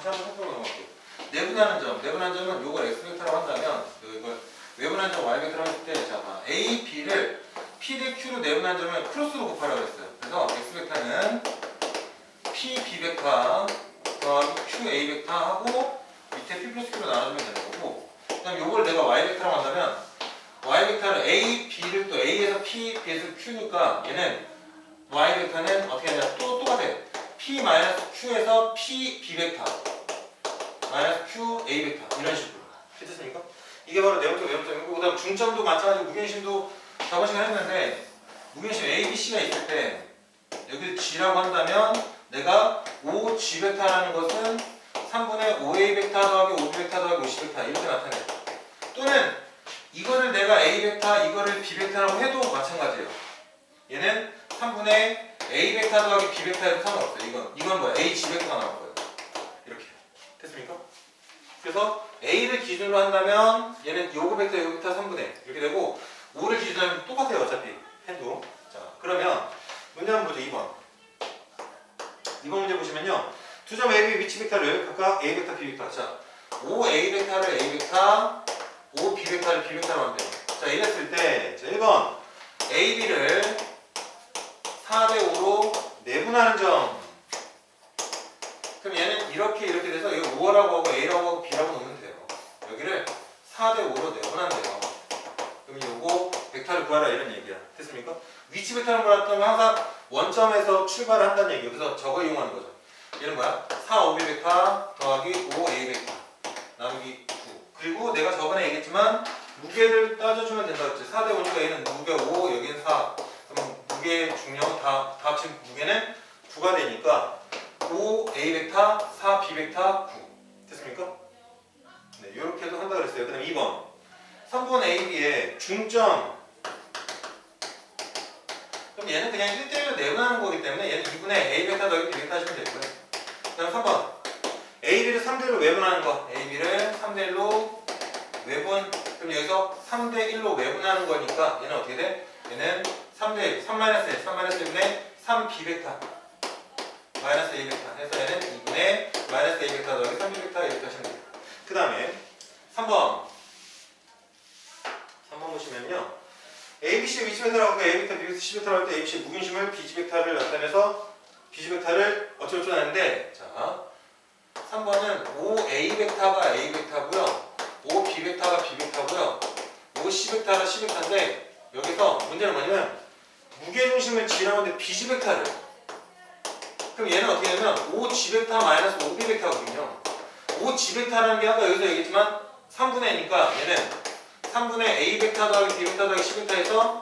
다시 한번 살펴보고 넘어갈게요. 내분하는 점, 내분한 점은 요걸 x 벡터라고 한다면 이걸 외분한 점 y 벡터라고 했을 때 자, 봐. a, b를 p 대 q로 내분한 점을 크로스로 곱하라고 했어요. 그래서 x 벡터는 p, b 벡터 더하기 q, a 벡터 하고 밑에 p 플러스 q로 나눠주면 되는 거고 그 다음 요걸 내가 y 벡터라고 한다면 y 벡터는 a, b를 또 a에서 p, b에서 q니까 얘는 y 벡터는 어떻게 하냐 또 똑같아 p 마이너스 q에서 p b 벡터 마이너스 q a 벡터 이런 식으로. 됐습니까? 이게 바로 네모점 네모점이고 그 다음 중점도 마찬가지고 무게심도 저번 시간에 했는데 무게심 a, b, c가 있을 때 여기 g라고 한다면 내가 5 g 벡터라는 것은 3분의 5a 벡터 더하기 5b 벡터 더하기 50 벡터 이렇게 나타내 또는 이거를 내가 a 벡터 이거를 b 벡터라고 해도 마찬가지예요. 얘는 3분의 a 벡터 더하기 b 벡터 해도 상관없어요. 이건 이건 뭐야? A g 벡터가 나올 거예요. 이렇게. 됐습니까? 그래서 a를 기준으로 한다면 얘는 요거 벡터 요거 벡터 3분의 이렇게 되고 5를 기준으로 하면 똑같아요 어차피. 해도. 자 그러면 문제 한번 보죠 2번. 2번 문제 보시면요. 두 점 A, B 위치 벡터를 각각 A 벡터, B 벡터. 자 5A 벡터를 A 벡터 5B 벡터를 B 벡터로 돼요. 자 이랬을 때 자, 1번 A, B를 4대 5로 내분하는 점 그럼 얘는 이렇게 이렇게 돼서 이거 5라고 하고 A라고 하고 B라고 놓으면 돼요. 여기를 4대 5로 내분한대요. 그럼 요거 벡터를 구하라 이런 얘기야. 됐습니까? 위치 벡터를 구하려면 항상 원점에서 출발을 한다는 얘기예요 그래서 저거 이용하는 거죠. 얘는 뭐야? 4 5B 벡터 더하기 5A 벡터 나누기 9 그리고 내가 저번에 얘기했지만 무게를 따져주면 된다 그랬지. 4대 5니까 얘는 무게 5 여기는 4 그럼 무게 중량 다, 다 합친 무게는 9가 되니까 5A 벡터 4B 벡터 9 됐습니까? 네 이렇게 해도 한다 그랬어요. 그 다음 2번. 3번 AB의 중점. 그럼 얘는 그냥 1대1로 내분하는 거기 때문에 얘는 2분의 A 벡터 더하기 B 벡터 하시면 되고요. 그 다음 3번. AB를 3대1로 외분하는 거. AB를 3대1로 외분. 그럼 여기서 3대1로 외분하는 거니까 얘는 어떻게 돼? 얘는 3대 3-1 3-1분의 3B 벡터 마이너스 A 벡터 해서 얘는 2분의 마이너스 A 벡터 더하기 3B 벡터 이렇게 하시면 돼요 그 다음에 3번. 3번 보시면요. ABC 위치 벡터라고 A 벡터, B 벡터, C 벡터를 할때 ABC 무균심을 BG 벡터를 나타내서 BG 벡터를 어쩌고저쩌고 하는데 자 3번은 5A 벡터가 A 벡터고요. 5B 벡터가 B 벡터고요. 5C 벡터가 C 벡터인데 여기서 문제는 뭐냐면 무게중심을 G라고 하는데 BG 벡터를 그럼 얘는 어떻게 되냐면 5G 벡터 마이너스 5B 벡터거든요 5G 벡터라는 게 아까 여기서 얘기했지만 3분의 A니까 얘는 3분의 A 벡터 더하기 B 벡터 더하기 C 벡터에서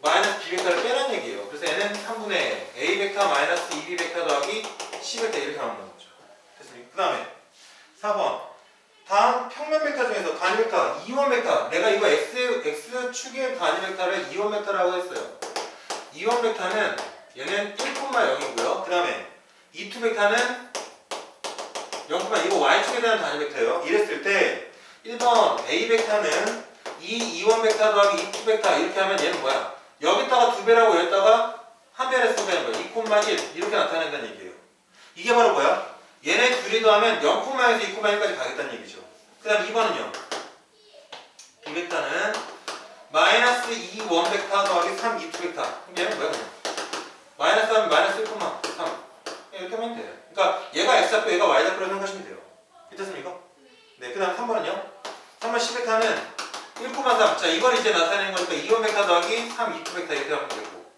마이너스 B 벡터를 빼라는 얘기예요. 그래서 얘는 3분의 A 벡터 마이너스 2B 벡터 더하기 C 벡터 이렇게 나오는 거죠. 됐습니까? 그 다음에 4번 다음 평면 벡터 중에서 단위 벡터 2원 벡터 내가 이거 X, X축의 단위 벡터를 2원 벡터라고 했어요. 2원 벡터는 얘는 1,0이고요. 그 다음에 2투 벡터는 0, 이거 Y축에 대한 단위 벡터예요. 이랬을 때 1번 A 벡터는 2, 2원 벡터 더하기 2투 벡터 이렇게 하면 얘는 뭐야? 여기다가 두 배라고 여기다가 한 배를 쓰면 거야. 2,1 이렇게 나타낸다는 얘기예요. 이게 바로 뭐야? 얘네 둘이 더하면 0,에서 2,1까지 가겠다는 얘기죠. 그 다음 2번은요. B 벡터는 마이너스 2원 벡터 더하기 3, 2투 벡터. 그럼 얘는 뭐야? 마이너스 하면 마이너스 1,3 이렇게 하면 돼요. 그러니까 얘가 x 잡고 얘가 y 잡고로 생각하시면 돼요. 괜찮습니까? 네, 그 다음 3번은요. 3번 10벡터는 1,3. 자, 이걸 이제 나타내는 거니까 2원 벡터 더하기 3, 2투 벡터 이렇게 하면 되고.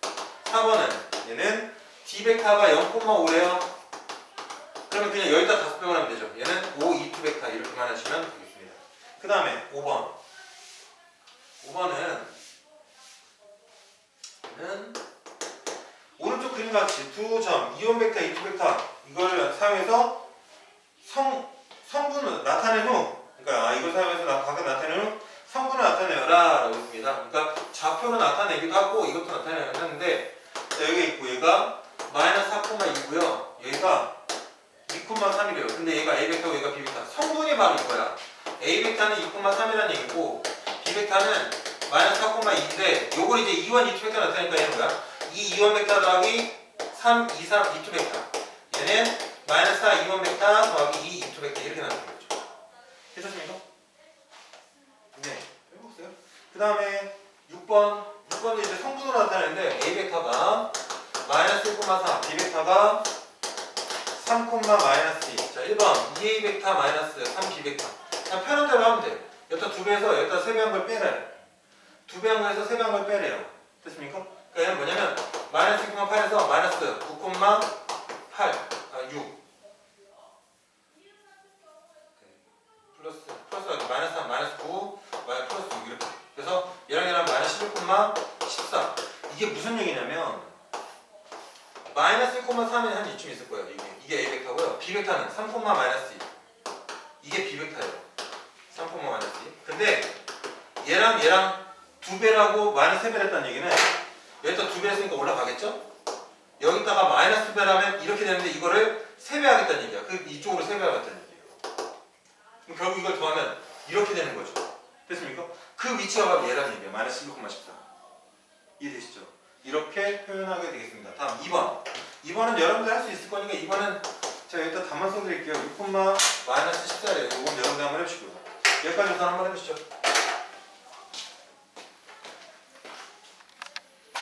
4번은 얘는 d 벡터가 0,5래요. 그러면 그냥 여기다 다섯 배만 하면 되죠. 얘는 5, 2투 벡터 이렇게만 하시면 되겠습니다. 그 다음에 5번. 5번은 는 오른쪽 그림 같이 두 점, 이온 벡터, 이투 벡터 이걸 사용해서 성 성분을 나타낸 후, 그러니까 아, 이걸 사용해서 나, 각각 나타낸 후 성분을 나타내라 라고 했습니다. 그러니까 좌표로 나타내기도 하고 이것도 나타내는데 자, 여기 있고 얘가 마이너스 4,2고요. 얘가 2,3이래요. 근데 얘가 A 벡터고 얘가 B 벡터. 성분이 바로 이거야. A 벡터는 2,3이라는 얘기고 B 벡터는 마이너스 4,2인데 요걸 이제 2원 2투 벡터 나타내니까 얘는 뭐야? 이 2원 벡터 더하기 3, 2, 3, 2투 벡터. 얘는 마이너스 4 2번 벡터 더하기 2 2투 벡터 이렇게 나타나는 거죠. 되셨습니까? 네. 해보세요. 그 다음에 6번. 6번은 이제 성분으로 나타내는데 A 벡터가 마이너스 1,4, B 벡터가 3, 마이너스 2. 자, 1번 2A 벡터 마이너스 3B 벡터. 그냥 편한 대로 하면 돼. 여기다 두 배에서 여기다 세배한 걸 빼래. 두배한 거에서 세배한 걸 빼래요. 됐습니까? 그러니까 얘는 뭐냐면 마이너스 6,8에서 마이너스 9,8, 아, 6. 플러스, 플러스, 마이너스 3, 마이너스 9, 마이너스 플러스 6 이렇게. 그래서 얘랑 얘랑 마이너스 11,14. 이게 무슨 얘기냐면 마이너스 1,3이 한 이쯤 있을 거예요. 이게 이게 A 벡터고요. B 벡터는 3, 마이너스 2. 이게 B 벡터예요. 3, 마이너스 2. 근데 얘랑 얘랑 두 배라고 마이너스 3배를 했다는 얘기는 여기다 두 배 했으니까 올라가겠죠? 여기다가 마이너스 배라면 이렇게 되는데 이거를 세배 하겠다는 얘기야. 그 이쪽으로 세배 하겠다는 얘기예요. 그럼 결국 이걸 더하면 이렇게 되는 거죠. 됐습니까? 그 위치가 바로 얘라는 얘기예요. 마이너스 11,14. 이해되시죠? 이렇게 표현하게 되겠습니다. 다음 2번. 2번은 여러분들 할 수 있을 거니까 2번은 제가 여기다 답만 써드릴게요. 6, 마이너스 14래요. 이건 여러분들 한번 해보시고요. 여기까지 우선 한번 해보시죠.